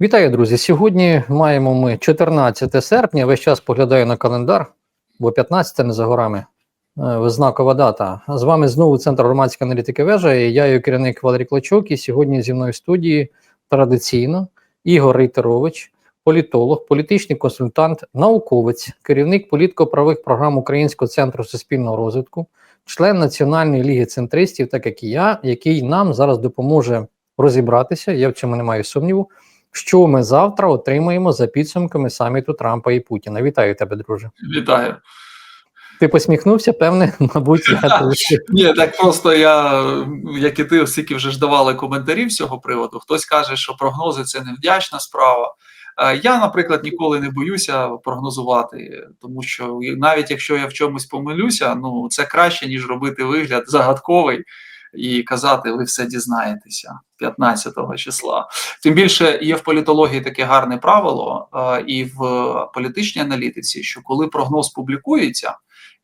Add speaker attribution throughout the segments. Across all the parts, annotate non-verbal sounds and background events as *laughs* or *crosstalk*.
Speaker 1: Вітаю, друзі! Сьогодні маємо ми 14 серпня. Весь час поглядаю на календар, бо 15 не за горами. Е, Знакова дата. З вами знову Центр громадської аналітики вежа. і Я її керівник Валерій Клочок. І сьогодні зі мною в студії традиційно Ігор Рейтерович, політолог, політичний консультант, науковець, керівник політико-правових програм Українського центру суспільного розвитку, член Національної ліги центристів, так як і я, який нам зараз допоможе розібратися. Я в цьому не маю сумніву що ми завтра отримаємо за підсумками саміту Трампа і Путіна. Вітаю тебе, друже.
Speaker 2: Вітаю.
Speaker 1: Ти посміхнувся, певне, *laughs* мабуть, я. *laughs*
Speaker 2: Ні, так просто я, як і ти, оскільки вже ж давали коментарів з цього приводу, хтось каже, що прогнози це невдячна справа. Е, Я, наприклад, ніколи не боюся прогнозувати, тому що навіть якщо я в чомусь помилюся, ну це краще, ніж робити вигляд загадковий і казати, ви все дізнаєтеся 15 числа. Тим більше є в політології таке гарне правило, е, і в політичній аналітиці, що коли прогноз публікується,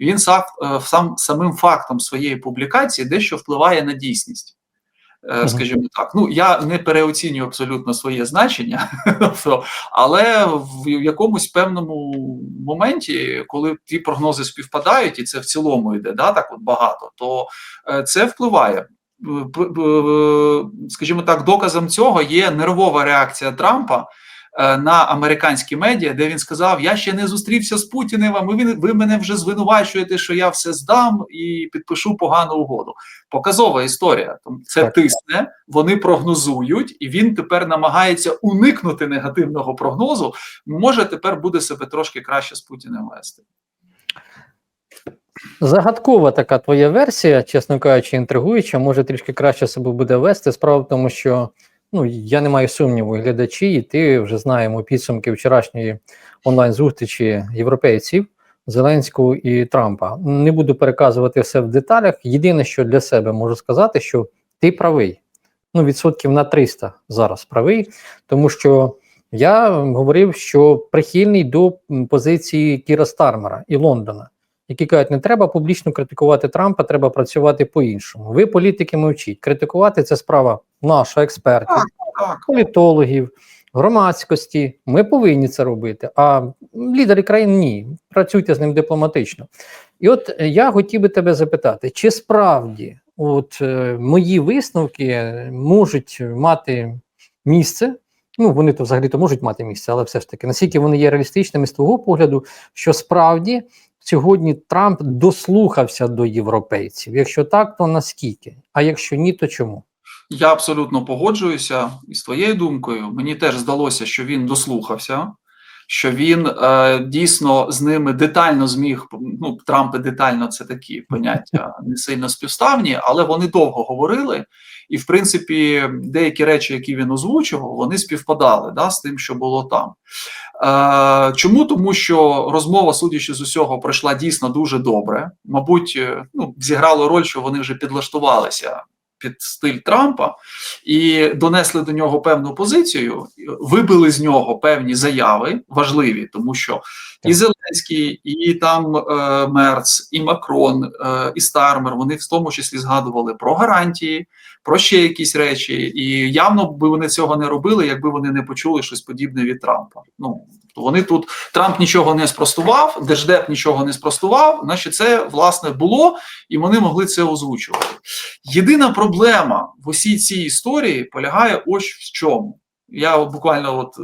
Speaker 2: він сам, е, сам самим фактом своєї публікації дещо впливає на дійсність. Е, Скажімо так, ну я не переоцінюю абсолютно своє значення, *laughs* але в якомусь певному моменті, коли ті прогнози співпадають, і це в цілому йде, да, так от багато, то е, це впливає. Скажімо так, доказом цього є нервова реакція Трампа Е, на американські медіа, де він сказав: Я ще не зустрівся з Путіним, а ви, ви мене вже звинувачуєте, що я все здам і підпишу погану угоду. Показова історія. Це так. тисне, вони прогнозують, і він тепер намагається уникнути негативного прогнозу. Може, тепер буде себе трошки краще з Путіним вести.
Speaker 1: Загадкова така твоя версія, чесно кажучи, інтригуюча, може трішки краще себе буде вести. Справа в тому, що ну я не маю сумніву, глядачі, і ти вже знаємо підсумки вчорашньої онлайн-зустрічі європейців Зеленського і Трампа. Не буду переказувати все в деталях. Єдине, що для себе можу сказати, що ти правий. Ну, відсотків на 300 зараз правий, тому що я говорив, що прихильний до позиції Кіра Стармера і Лондона, які кажуть, не треба публічно критикувати Трампа, треба працювати по-іншому. Ви, політики, мовчіть. Критикувати це справа наша експертів, політологів, громадськості. Ми повинні це робити. А лідери країн ні. Працюйте з ним дипломатично. І от я хотів би тебе запитати, чи справді от е, мої висновки можуть мати місце? Ну, вони то взагалі то можуть мати місце, але все ж таки, наскільки вони є реалістичними з твого погляду, що справді сьогодні Трамп дослухався до європейців? Якщо так, то наскільки? А якщо ні, то чому?
Speaker 2: Я абсолютно погоджуюся із твоєю думкою. Мені теж здалося, що він дослухався, що він е, дійсно з ними детально зміг. Ну, Трампи детально це такі поняття не сильно співставні, але вони довго говорили. І, в принципі, деякі речі, які він озвучував, вони співпадали да, з тим, що було там. Е, Чому? Тому що розмова, судячи з усього, пройшла дійсно дуже добре. Мабуть, е, ну, зіграло роль, що вони вже підлаштувалися під стиль Трампа і донесли до нього певну позицію, вибили з нього певні заяви важливі, тому що і Зеленський, і там е, Мерц, і Макрон, е, і Стармер вони в тому числі згадували про гарантії, про ще якісь речі, і явно би вони цього не робили, якби вони не почули щось подібне від Трампа. Ну вони тут Трамп нічого не спростував, Держдеп нічого не спростував. Значить, це власне було, і вони могли це озвучувати. Єдина проблема в усій цій історії полягає ось в чому. Я буквально от е,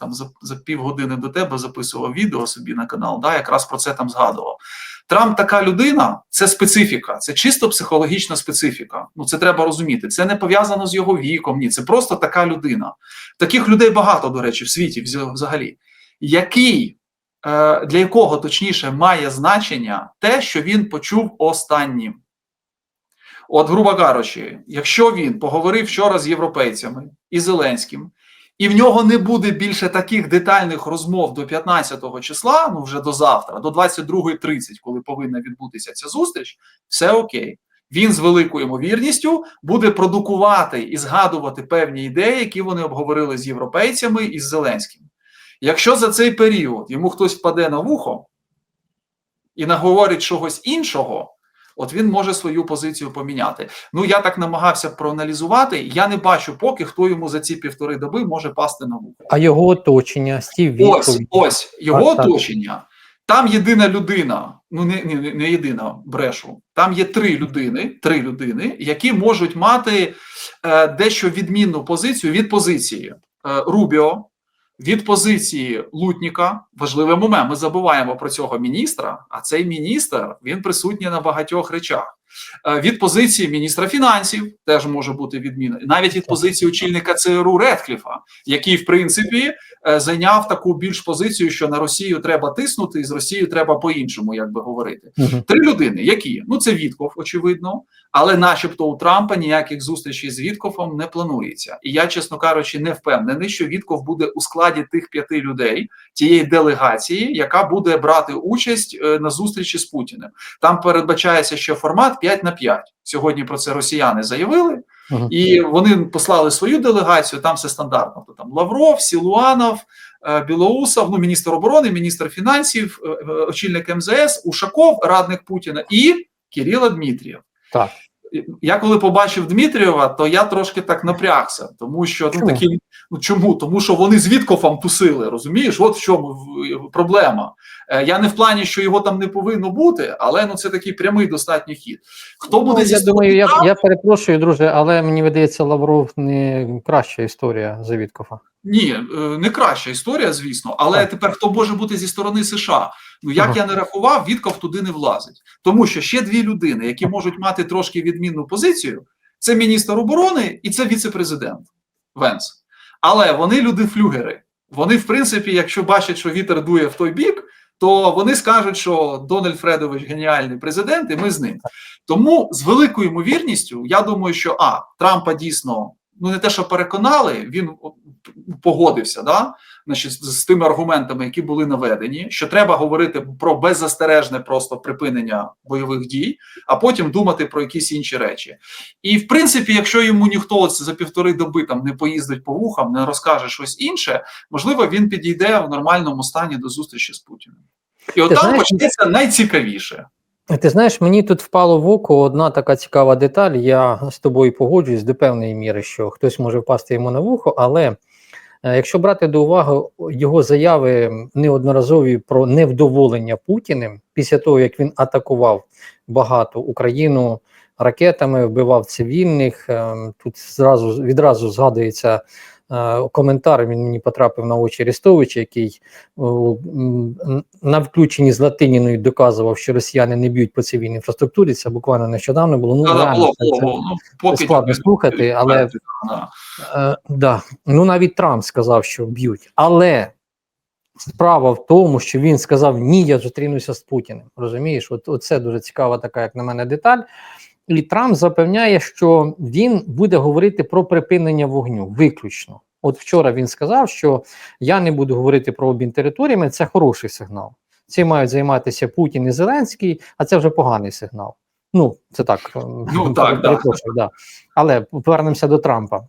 Speaker 2: там за, за півгодини до тебе записував відео собі на канал, да, якраз про це там згадував. Трамп така людина, це специфіка, це чисто психологічна специфіка. Ну це треба розуміти. Це не пов'язано з його віком. Ні, це просто така людина. Таких людей багато, до речі, в світі взагалі. Який е, для якого точніше має значення те, що він почув останнім. От, грубо кажучи, якщо він поговорив вчора з європейцями і Зеленським, і в нього не буде більше таких детальних розмов до 15 числа, ну вже до завтра, до 22.30, коли повинна відбутися ця зустріч, все окей. Він з великою ймовірністю буде продукувати і згадувати певні ідеї, які вони обговорили з європейцями і з Зеленським. Якщо за цей період йому хтось впаде на вухо і наговорить чогось іншого, От він може свою позицію поміняти. Ну я так намагався проаналізувати. Я не бачу, поки хто йому за ці півтори доби може пасти на вухо.
Speaker 1: А його оточення, Стів
Speaker 2: Ось ось його
Speaker 1: так.
Speaker 2: оточення. Там єдина людина, ну не, не, не єдина брешу. Там є три людини, три людини, які можуть мати е, дещо відмінну позицію від позиції е, Рубіо, від позиції Лутніка. Важливий момент. Ми забуваємо про цього міністра. А цей міністр він присутній на багатьох речах. Е, від позиції міністра фінансів теж може бути відміна, навіть від позиції очільника ЦРУ Редкліфа, який в принципі е, зайняв таку більш позицію, що на Росію треба тиснути, і з Росією треба по-іншому, як би говорити.
Speaker 1: Мгм.
Speaker 2: Три людини, які ну це Вітков, очевидно, але, начебто, у Трампа ніяких зустрічей з Віткофом не планується. І я, чесно кажучи, не впевнений, що Вітков буде у складі тих п'яти людей, тієї делегації, яка буде брати участь е, на зустрічі з Путіним. Там передбачається, що формат 5 на 5. Сьогодні про це росіяни заявили.
Speaker 1: Мгм.
Speaker 2: І вони послали свою делегацію. Там все стандартно. То там Лавров, Сілуанов, е, Білоусов, ну міністр оборони, міністр фінансів, е, е, очільник МЗС, Ушаков, радник Путіна і Кирило Дмитрієв.
Speaker 1: Так.
Speaker 2: Я коли побачив Дмитрієва, то я трошки так напрягся, тому що ну
Speaker 1: Чому?
Speaker 2: Ну чому? Тому що вони з Віткофом тусили, розумієш? От в чому проблема. Е, Я не в плані, що його там не повинно бути, але ну це такий прямий достатній хід. Хто буде
Speaker 1: Ну,
Speaker 2: зі
Speaker 1: я думаю, я, я перепрошую, друже, але мені видається, Лавров не краща історія за Віткофа.
Speaker 2: Ні, е, не краща історія, звісно, але
Speaker 1: Так.
Speaker 2: тепер хто може бути зі сторони США? Ну як
Speaker 1: Ага.
Speaker 2: я не рахував, Вітков туди не влазить, тому що ще дві людини, які можуть мати трошки відмінну позицію, це міністр оборони і це віце-президент Венс. Але вони люди флюгери. Вони, в принципі, якщо бачать, що вітер дує в той бік, то вони скажуть, що Дональд Фредович геніальний президент, і ми з ним. Тому з великою ймовірністю, я думаю, що а Трампа дійсно ну не те, що переконали, він погодився, да значить, з, тими аргументами, які були наведені, що треба говорити про беззастережне просто припинення бойових дій, а потім думати про якісь інші речі. І в принципі, якщо йому ніхто за півтори доби там не поїздить по вухам, не розкаже щось інше, можливо, він підійде в нормальному стані до зустрічі з Путіним. І от
Speaker 1: Ти
Speaker 2: там
Speaker 1: знаєш,
Speaker 2: почнеться найцікавіше.
Speaker 1: Ти знаєш, мені тут впало в око одна така цікава деталь. Я з тобою погоджуюсь до певної міри, що хтось може впасти йому на вухо, але е, якщо брати до уваги його заяви неодноразові про невдоволення Путіним після того, як він атакував багато Україну ракетами, вбивав цивільних, е, тут зразу відразу згадується. Е, Коментар він мені потрапив на очі Арестовича, який на включенні з Латиніною доказував, що росіяни не б'ють по цивільній інфраструктурі. Це буквально нещодавно було. Ну, реально,
Speaker 2: було,
Speaker 1: це-
Speaker 2: було,
Speaker 1: це-.
Speaker 2: Ну,
Speaker 1: складно слухати, але-
Speaker 2: Да.
Speaker 1: Е, да. Ну навіть Трамп сказав, що б'ють. Але справа в тому, що він сказав: ні, я зустрінуся з Путіним. Розумієш, от це дуже цікава така, як на мене, деталь. І Трамп запевняє, що він буде говорити про припинення вогню виключно. От вчора він сказав, що я не буду говорити про обмін територіями. Це хороший сигнал. Цим мають займатися Путін і Зеленський, а це вже поганий сигнал. Ну, це так.
Speaker 2: Ну, *laughs* так, да.
Speaker 1: да. Але повернемося до Трампа.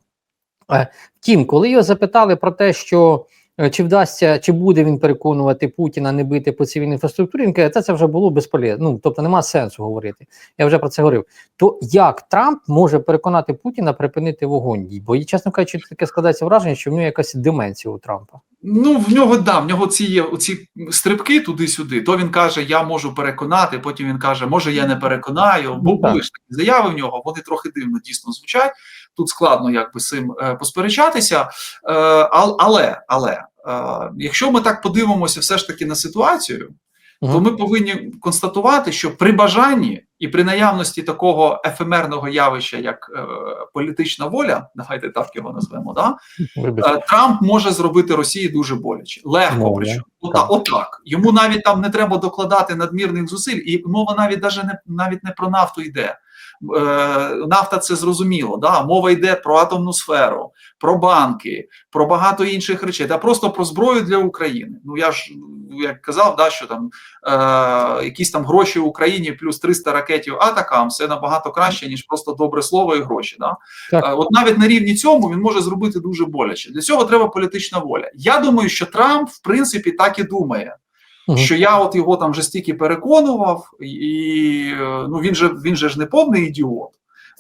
Speaker 1: Е, Втім, коли його запитали про те, що чи вдасться, чи буде він переконувати Путіна не бити по цивільній інфраструктурі, він каже, це, це вже було безполезно. Ну тобто нема сенсу говорити. Я вже про це говорив. То як Трамп може переконати Путіна припинити вогонь? Бо чесно кажучи, таке складається враження, що в нього якась деменція у Трампа.
Speaker 2: Ну, в нього да, в нього ці є оці стрибки туди-сюди. То він каже, я можу переконати. Потім він каже, може, я не переконаю. Бо
Speaker 1: Ну,
Speaker 2: були ж такі заяви в нього. Вони трохи дивно дійсно звучать. Тут складно якби з цим е, посперечатися. Е, але, але е, якщо ми так подивимося, все ж таки на ситуацію, то ми повинні констатувати, що при бажанні і при наявності такого ефемерного явища, як е, політична воля, давайте так його назвемо, да, Е, Трамп може зробити Росії дуже боляче, легко. Причому Ота-
Speaker 1: так.
Speaker 2: отак. Йому навіть там не треба докладати надмірних зусиль, і мова навіть даже не навіть не про нафту йде. Е, нафта це зрозуміло. Да? Мова йде про атомну сферу, про банки, про багато інших речей, та просто про зброю для України. Ну я ж як казав, да, що там е, якісь там гроші в Україні плюс 300 ракетів атакам, це набагато краще ніж просто добре слово і гроші. Да?
Speaker 1: Так.
Speaker 2: Е, От навіть на рівні цьому він може зробити дуже боляче. Для цього треба політична воля. Я думаю, що Трамп, в принципі, так і думає.
Speaker 1: Мгм.
Speaker 2: що я от його там вже стільки переконував, і е, ну він же він же ж не повний ідіот.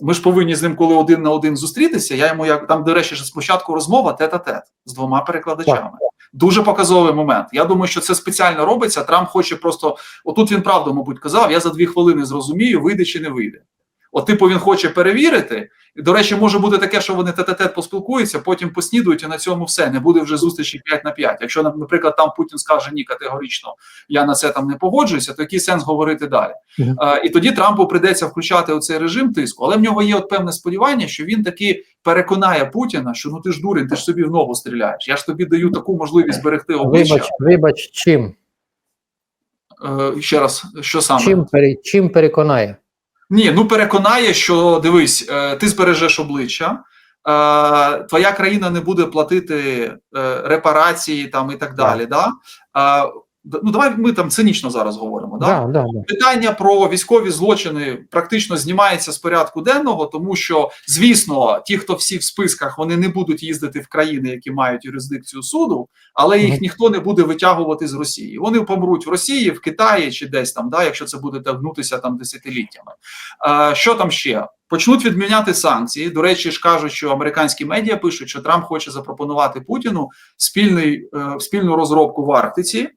Speaker 2: Ми ж повинні з ним, коли один на один зустрітися. Я йому як там, до речі, ж спочатку розмова тет-а-тет з двома перекладачами. Дуже показовий момент. Я думаю, що це спеціально робиться. Трамп хоче просто отут він правду, мабуть, казав. Я за дві хвилини зрозумію, вийде чи не вийде. От, типу, він хоче перевірити. І, До речі, може бути таке, що вони тет-а-тет поспілкуються, потім поснідують, і на цьому все. Не буде вже зустрічі 5 на 5. Якщо, наприклад, там Путін скаже ні, категорично я на це там не погоджуюся, то який сенс говорити далі?
Speaker 1: Мгм.
Speaker 2: Е, і тоді Трампу прийдеться включати оцей режим тиску. Але в нього є от певне сподівання, що він таки переконає Путіна, що ну ти ж дурень, ти ж собі в ногу стріляєш. Я ж тобі даю таку можливість берегти обличчя.
Speaker 1: Вибач, вибач, чим?
Speaker 2: Е, ще раз, що саме?
Speaker 1: Чим, пере, чим переконає?
Speaker 2: Ні, ну переконає, що дивись, е, ти збережеш обличчя, е, твоя країна не буде платити е, репарації там і так далі. Да? Ну давай ми там цинічно зараз говоримо. Да?
Speaker 1: Да, да, да.
Speaker 2: Питання про військові злочини практично знімається з порядку денного, тому що, звісно, ті, хто всі в списках, вони не будуть їздити в країни, які мають юрисдикцію суду, але їх ніхто не буде витягувати з Росії. Вони помруть в Росії, в Китаї чи десь там, да, якщо це буде тягнутися там десятиліттями. Е, що там ще? Почнуть відміняти санкції. До речі, ж кажуть, що американські медіа пишуть, що Трамп хоче запропонувати Путіну спільний, е, спільну розробку в Арктиці,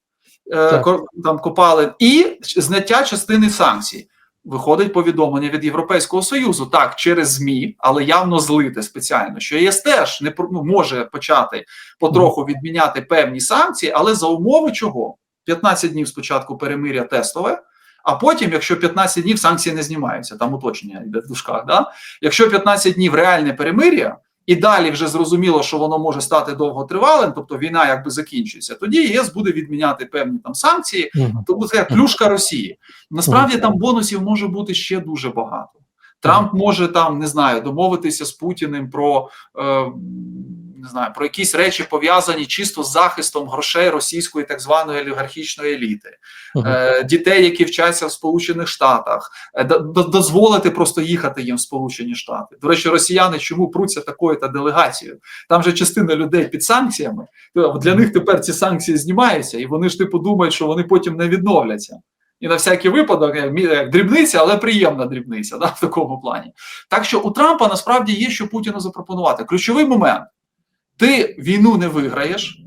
Speaker 1: Так.
Speaker 2: ко- там копалин, і зняття частини санкцій. Виходить повідомлення від Європейського союзу, так через змі, але явно злите спеціально, що ЄС теж не ну, може почати потроху відміняти певні санкції, але за умови чого? 15 днів спочатку перемиря тестове. А потім, якщо 15 днів санкції не знімаються, там уточнення йде в дужках, да? якщо 15 днів реальне перемир'я, і далі вже зрозуміло, що воно може стати довготривалим, тобто війна якби закінчується, тоді ЄС буде відміняти певні там санкції, тому це плюшка Росії. Насправді там бонусів може бути ще дуже багато. Трамп може там не знаю домовитися з Путіним про е, не знаю про якісь речі пов'язані чисто з захистом грошей російської так званої олігархічної еліти,
Speaker 1: Мгм.
Speaker 2: е, дітей, які вчаться в Сполучених Штатах, е, дозволити просто їхати їм в Сполучені Штати. До речі, росіяни чому пруться такою та делегацією? Там же частина людей під санкціями. Для них тепер ці санкції знімаються, і вони ж типу думають, що вони потім не відновляться. І на всякий випадок, як дрібниця, але приємна дрібниця, да, в такому плані. Так що у Трампа насправді є що Путіну запропонувати. Ключовий момент: ти війну не виграєш.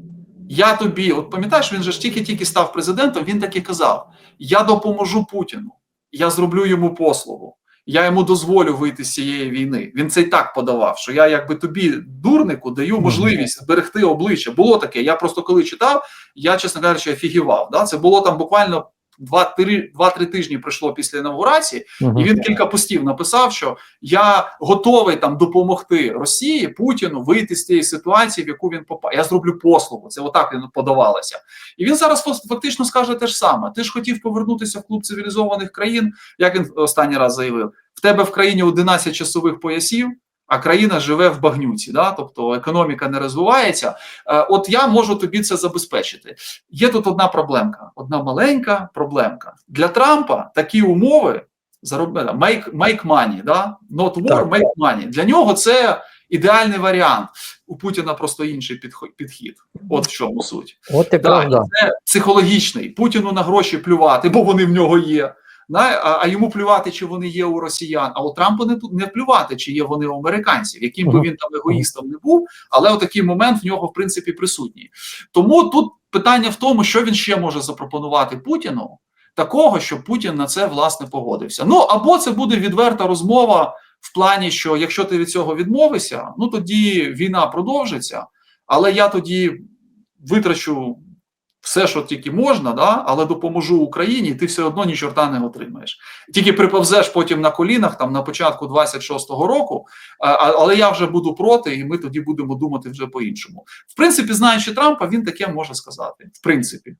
Speaker 2: Я тобі, от пам'ятаєш, він же ж тільки-тільки став президентом, він так і казав: я допоможу Путіну, я зроблю йому послугу, я йому дозволю вийти з цієї війни. Він це й так подавав, що я якби тобі, дурнику, даю можливість зберегти обличчя. Було таке. Я просто коли читав, я, чесно кажучи, офігівав. Да? Це було там буквально два-три два-три тижні пройшло після інаугурації,
Speaker 1: Мгм.
Speaker 2: і він кілька постів написав, що я готовий там допомогти Росії Путіну вийти з цієї ситуації, в яку він попав. Я зроблю послугу. Це отак він подавалося. І він зараз фактично скаже те ж саме. Ти ж хотів повернутися в клуб цивілізованих країн, як він останній раз заявив. В тебе в країні 11 часових поясів. А країна живе в багнюці, да? тобто економіка не розвивається. Е, От я можу тобі це забезпечити. Є тут одна проблемка, одна маленька проблемка для Трампа. Такі умови заробляти make, make money, да? not war, make money. Для нього це ідеальний варіант. У Путіна просто інший підхід. От в чому суть.
Speaker 1: От і
Speaker 2: Да,
Speaker 1: правда.
Speaker 2: це психологічний. Путіну на гроші плювати, бо вони в нього є. А йому плювати, чи вони є у росіян. А у Трампа не, не плювати, чи є вони у американців, яким би він там егоїстом не був, але отакий момент в нього в принципі присутній. Тому тут питання в тому, що він ще може запропонувати Путіну, такого, щоб Путін на це власне погодився. Ну або це буде відверта розмова в плані, що якщо ти від цього відмовишся, ну тоді війна продовжиться, але я тоді витрачу все, що тільки можна, да, але допоможу Україні, і ти все одно ні чорта не отримаєш. Тільки приповзеш потім на колінах там на початку 26-го року, але я вже буду проти, і ми тоді будемо думати вже по-іншому. В принципі, знаючи Трампа, він таке може сказати. В принципі.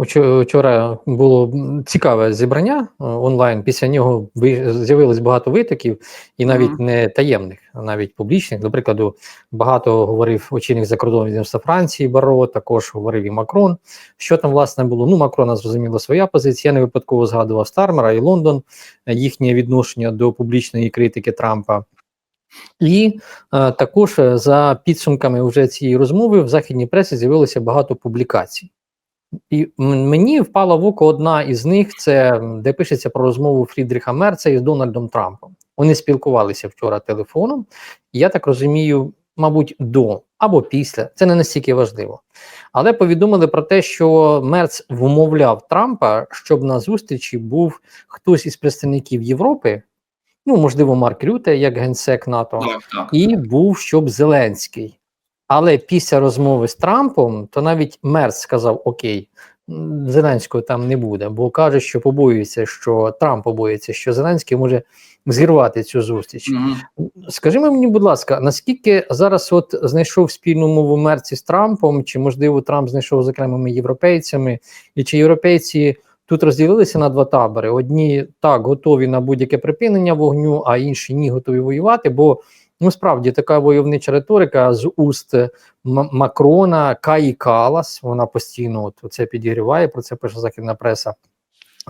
Speaker 1: Вчора було цікаве зібрання е, онлайн. Після нього ви- з'явилось багато витоків, і навіть
Speaker 2: Мгм.
Speaker 1: не таємних, а навіть публічних. До прикладу, багато говорив очільник закордонного відомства Франції Баро, також говорив і Макрон. Що там власне було? Ну, Макрона зрозуміло своя позиція. Я не випадково згадував Стармера і Лондон, е, їхнє відношення до публічної критики Трампа. І е, також е, за підсумками вже цієї розмови в західній пресі з'явилося багато публікацій. І мені впала в око одна із них, це де пишеться про розмову Фрідріха Мерца із Дональдом Трампом. Вони спілкувалися вчора телефоном. І я так розумію, мабуть, до або після. Це не настільки важливо. Але повідомили про те, що Мерц вмовляв Трампа, щоб на зустрічі був хтось із представників Європи, ну можливо, Марк Рюте, як генсек НАТО,
Speaker 2: Так, так.
Speaker 1: і був щоб Зеленський. Але після розмови з Трампом, то навіть Мерц сказав: Окей, Зеленського там не буде, бо каже, що побоюється, що Трамп побоюється, що Зеленський може зірвати цю зустріч.
Speaker 2: Мгм.
Speaker 1: Скажи мені, будь ласка, наскільки зараз от знайшов спільну мову Мерці з Трампом, чи можливо Трамп знайшов з окремими європейцями, і чи європейці тут розділилися на два табори? Одні так готові на будь-яке припинення вогню, а інші ні готові воювати. Бо ну справді така войовнича риторика з уст Макрона, Каї Калас, вона постійно от це підігріває, про це пише західна преса.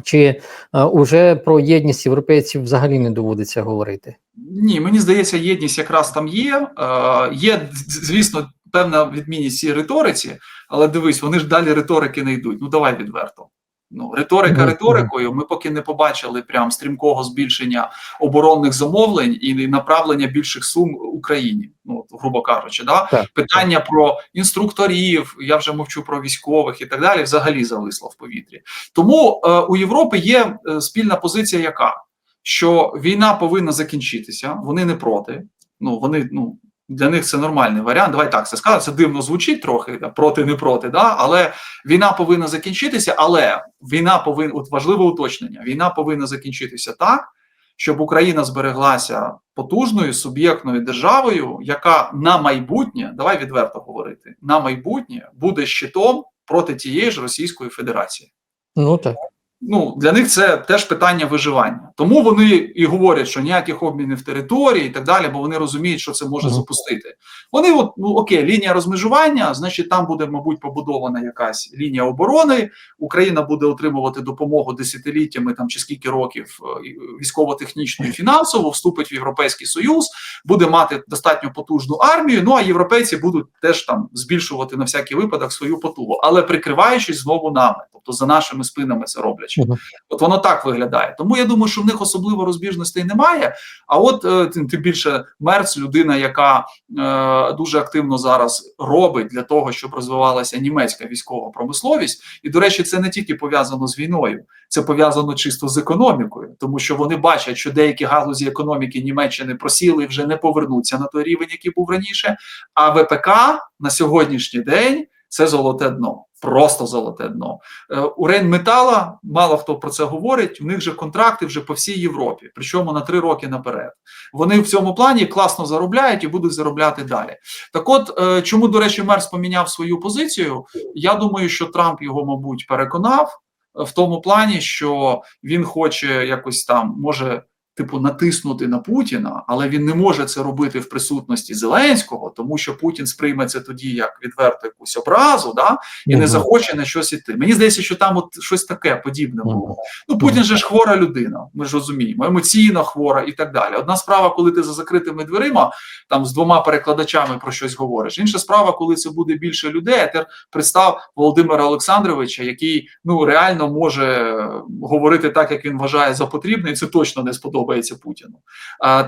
Speaker 1: Чи е, уже про єдність європейців взагалі не доводиться говорити?
Speaker 2: Ні, мені здається, єдність якраз там є. Е, є, звісно, певна відмінність цій риториці, але дивись, вони ж далі риторики не йдуть. Ну давай відверто. Ну, риторика риторикою. Ми поки не побачили прям стрімкого збільшення оборонних замовлень і направлення більших сум Україні. Ну, грубо кажучи, да
Speaker 1: Так,
Speaker 2: питання про інструкторів, я вже мовчу про військових і так далі, взагалі зависло в повітрі. Тому е, у Європи є е, спільна позиція, яка що війна повинна закінчитися, вони не проти. Ну вони ну для них це нормальний варіант. Давай так це сказати. Це дивно звучить трохи проти, не проти. Да? Але війна повинна закінчитися. Але війна повинна от важливе уточнення: війна повинна закінчитися так, щоб Україна збереглася потужною суб'єктною державою, яка на майбутнє, давай відверто говорити, на майбутнє буде щитом проти тієї ж Російської Федерації.
Speaker 1: Ну так.
Speaker 2: Ну для них це теж питання виживання. Тому вони і говорять, що ніяких обмінів території і так далі, бо вони розуміють, що це може запустити. Вони, от ну окей, лінія розмежування, значить, там буде, мабуть, побудована якась лінія оборони. Україна буде отримувати допомогу десятиліттями там чи скільки років військово-технічну і фінансово, вступить в Європейський Союз, буде мати достатньо потужну армію. Ну а європейці будуть теж там збільшувати на всякий випадок свою потугу, але прикриваючись знову нами, тобто за нашими спинами це роблячи.
Speaker 1: Мгм.
Speaker 2: От воно так виглядає. Тому я думаю, що в них особливо розбіжностей немає. А от е, тим більше Мерц, людина, яка е, дуже активно зараз робить для того, щоб розвивалася німецька військова промисловість. І до речі, це не тільки пов'язано з війною, це пов'язано чисто з економікою, тому що вони бачать, що деякі галузі економіки Німеччини просіли і вже не повернуться на той рівень, який був раніше. А ВПК на сьогоднішній день це золоте дно. Просто золоте дно. Е, У Рейнметала мало хто про це говорить. У них же контракти вже по всій Європі, причому на три роки наперед. Вони в цьому плані класно заробляють і будуть заробляти далі. Так, от е, чому, до речі, Мерс поміняв свою позицію? Я думаю, що Трамп його, мабуть, переконав е, в тому плані, що він хоче якось там може. Типу натиснути на Путіна, але він не може це робити в присутності Зеленського, тому що Путін сприйме це тоді як відверто якусь образу, да і не захоче на щось іти. Мені здається, що там от щось таке подібне було. Ну Путін же ж хвора людина. Ми ж розуміємо, емоційно хвора і так далі. Одна справа, коли ти за закритими дверима там з двома перекладачами про щось говориш. Інша справа, коли це буде більше людей. А тепер представ Володимира Олександровича, який ну реально може е, говорити так, як він вважає за потрібне, і це точно не сподобається Путіну.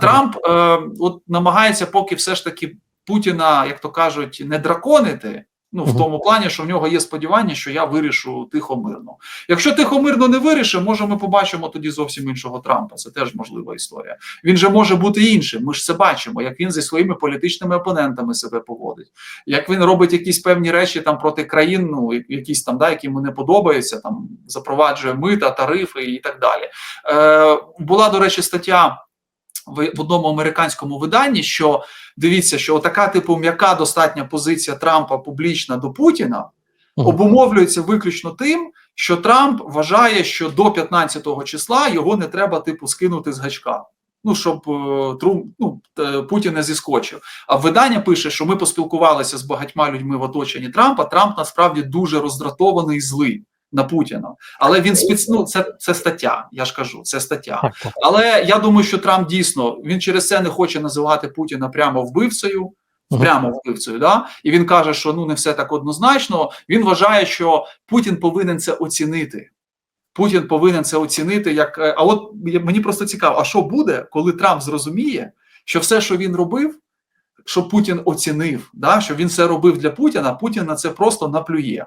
Speaker 2: Трамп е, от намагається поки все ж таки Путіна, як то кажуть, не драконити. Ну, в тому плані, що в нього є сподівання, що я вирішу тихо мирно. Якщо тихо мирно не вирішить, може ми побачимо тоді зовсім іншого Трампа. Це теж можлива історія. Він же може бути іншим. Ми ж це бачимо, як він зі своїми політичними опонентами себе поводить, як він робить якісь певні речі там проти країн, ну якісь там, да, які йому не подобаються, там запроваджує мита, тарифи і так далі. Е, була, до речі, стаття в одному американському виданні, що дивіться, що така типу м'яка достатня позиція Трампа публічна до Путіна обумовлюється виключно тим, що Трамп вважає, що до 15-го числа його не треба типу скинути з гачка. Ну, щоб е, Трум, ну, е, Путін не зіскочив. А видання пише, що ми поспілкувалися з багатьма людьми в оточенні Трампа. Трамп насправді дуже роздратований і злий на Путіна. Але він спец... ну, це, це стаття. Я ж кажу, це стаття. Але я думаю, що Трамп дійсно він через це не хоче називати Путіна прямо вбивцею, прямо вбивцею. Да? І він каже, що ну не все так однозначно. Він вважає, що Путін повинен це оцінити. Путін повинен це оцінити як. е, А от мені просто цікаво, а що буде, коли Трамп зрозуміє, що все, що він робив, що Путін оцінив, да? що він це робив для Путіна, Путін на це просто наплює.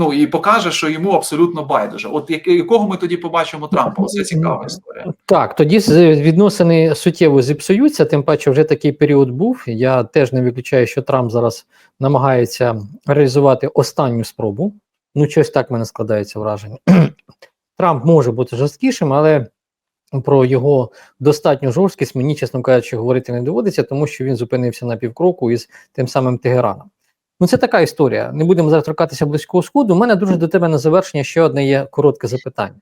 Speaker 2: Ну і покаже, що йому абсолютно байдуже. От якого ми тоді побачимо Трампа? Оце цікава історія.
Speaker 1: Так, тоді відносини суттєво зіпсуються, тим паче вже такий період був. Я теж не виключаю, що Трамп зараз намагається реалізувати останню спробу. Ну, щось так в мене складається враження. *clears throat* Трамп може бути жорсткішим, але про його достатню жорсткість мені, чесно кажучи, говорити не доводиться, тому що він зупинився на півкроку із тим самим Тегераном. Ну, це така історія. Не будемо зараз торкатися близького сходу. У мене дуже до тебе на завершення ще одне є коротке запитання.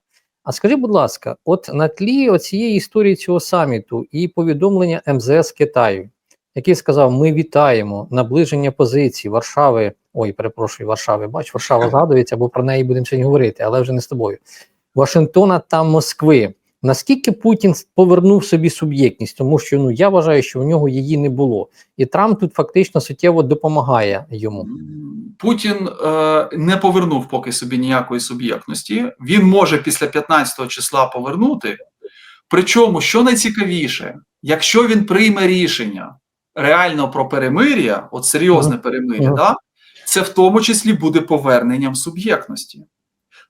Speaker 1: А скажи, будь ласка, от на тлі оцієї історії цього саміту і повідомлення МЗС Китаю, який сказав: ми вітаємо наближення позицій Варшави. Ой, перепрошую, Варшави. Бач, Варшава *laughs* згадується, бо про неї будемо сьогодні говорити, але вже не з тобою. Вашингтона та Москви. Наскільки Путін повернув собі суб'єктність, тому що ну я вважаю, що у нього її не було, і Трамп тут фактично суттєво допомагає йому.
Speaker 2: Путін е, не повернув поки собі ніякої суб'єктності. Він може після 15 числа повернути. Причому, що найцікавіше, якщо він прийме рішення реально про перемир'я, от серйозне перемир'я, да, це в тому числі буде поверненням суб'єктності.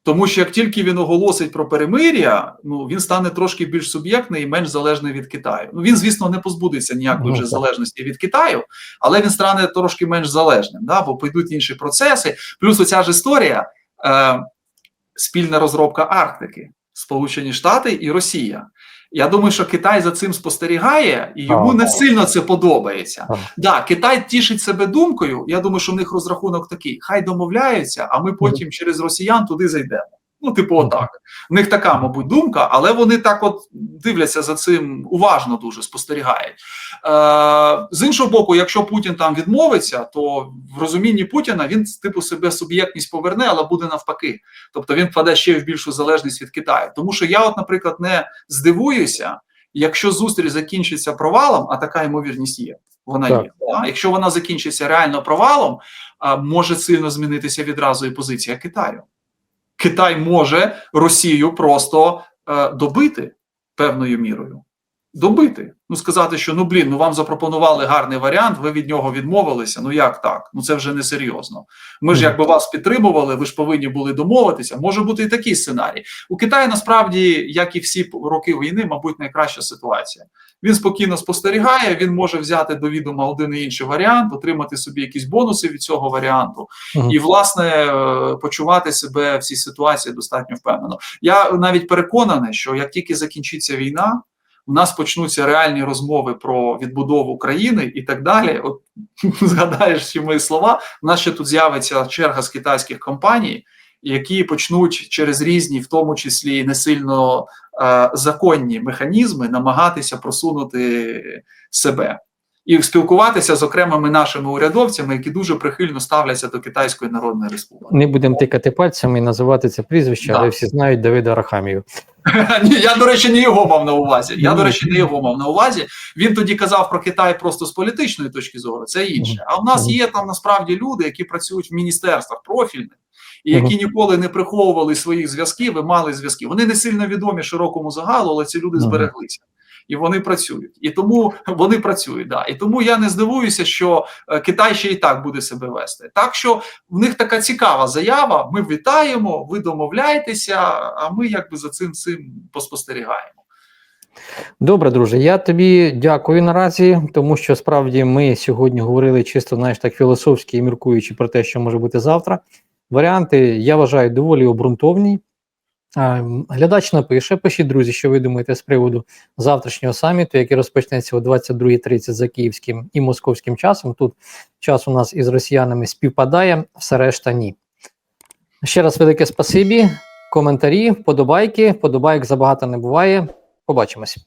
Speaker 2: Тому що як тільки він оголосить про перемир'я, ну він стане трошки більш суб'єктний і менш залежний від Китаю. Ну він, звісно, не позбудеться ніякої
Speaker 1: Ну,
Speaker 2: вже залежності від Китаю, але він стане трошки менш залежним, да, бо підуть інші процеси. Плюс оця ж історія, е, спільна розробка Арктики, Сполучені Штати і Росія. Я думаю, що Китай за цим спостерігає, і йому не сильно це подобається.
Speaker 1: Так.
Speaker 2: Да, Китай тішить себе думкою. Я думаю, що в них розрахунок такий: хай домовляються, а ми потім через росіян туди зайдемо. Ну, типу, отак. В них така, мабуть, думка, але вони так от дивляться за цим уважно дуже спостерігають. Е, з іншого боку, якщо Путін там відмовиться, то в розумінні Путіна він типу себе суб'єктність поверне, але буде навпаки. Тобто він впаде ще в більшу залежність від Китаю. Тому що я, от, наприклад, не здивуюся, якщо зустріч закінчиться провалом, а така ймовірність є. Вона
Speaker 1: Так.
Speaker 2: є. Да? Якщо вона закінчиться реально провалом, може сильно змінитися відразу і позиція Китаю. Китай може Росію просто е, добити певною мірою. Добити. Ну, сказати, що ну блін, ну вам запропонували гарний варіант, ви від нього відмовилися. Ну як так? Ну це вже не серйозно. Ми ж якби вас підтримували, ви ж повинні були домовитися. Може бути і такий сценарій. У Китаї насправді, як і всі роки війни, мабуть, найкраща ситуація. Він спокійно спостерігає, він може взяти до відома один і інший варіант, отримати собі якісь бонуси від цього варіанту,
Speaker 1: Мгм.
Speaker 2: і власне е, почувати себе в цій ситуації достатньо впевнено. Я навіть переконаний, що як тільки закінчиться війна, у нас почнуться реальні розмови про відбудову країни і так далі. От *laughs* згадаєш ці мої слова. У нас ще тут з'явиться черга з китайських компаній, які почнуть через різні, в тому числі не сильно е, законні механізми, намагатися просунути себе. І спілкуватися з окремими нашими урядовцями, які дуже прихильно ставляться до Китайської Народної Республіки.
Speaker 1: Не будемо тикати пальцями і називати це прізвище,
Speaker 2: Да.
Speaker 1: але всі знають Давида Рахамію. *laughs*
Speaker 2: Ні, я, до речі, не його мав на увазі. Я,
Speaker 1: Ну,
Speaker 2: до речі, не його мав на увазі. Він тоді казав про Китай просто з політичної точки зору, це інше. А в нас є там насправді люди, які працюють в міністерствах профільних, і які ніколи не приховували своїх зв'язків і мали зв'язки. Вони не сильно відомі широкому загалу, але ці люди
Speaker 1: Мгм.
Speaker 2: збереглися. І вони працюють, і тому вони працюють. Да. І тому я не здивуюся, що е, Китай ще і так буде себе вести. Так що в них така цікава заява. Ми вітаємо, ви домовляєтеся, а ми якби за цим цим поспостерігаємо.
Speaker 1: Добре, друже, я тобі дякую наразі, тому що справді ми сьогодні говорили чисто, знаєш, так філософськи міркуючи про те, що може бути завтра. Варіанти я вважаю доволі обґрунтовні. Глядач напише, пишіть, друзі, що ви думаєте з приводу завтрашнього саміту, який розпочнеться о 22.30 за київським і московським часом. Тут час у нас із росіянами співпадає, все решта ні. Ще раз велике спасибі, коментарі, вподобайки. Вподобайок забагато не буває. Побачимось.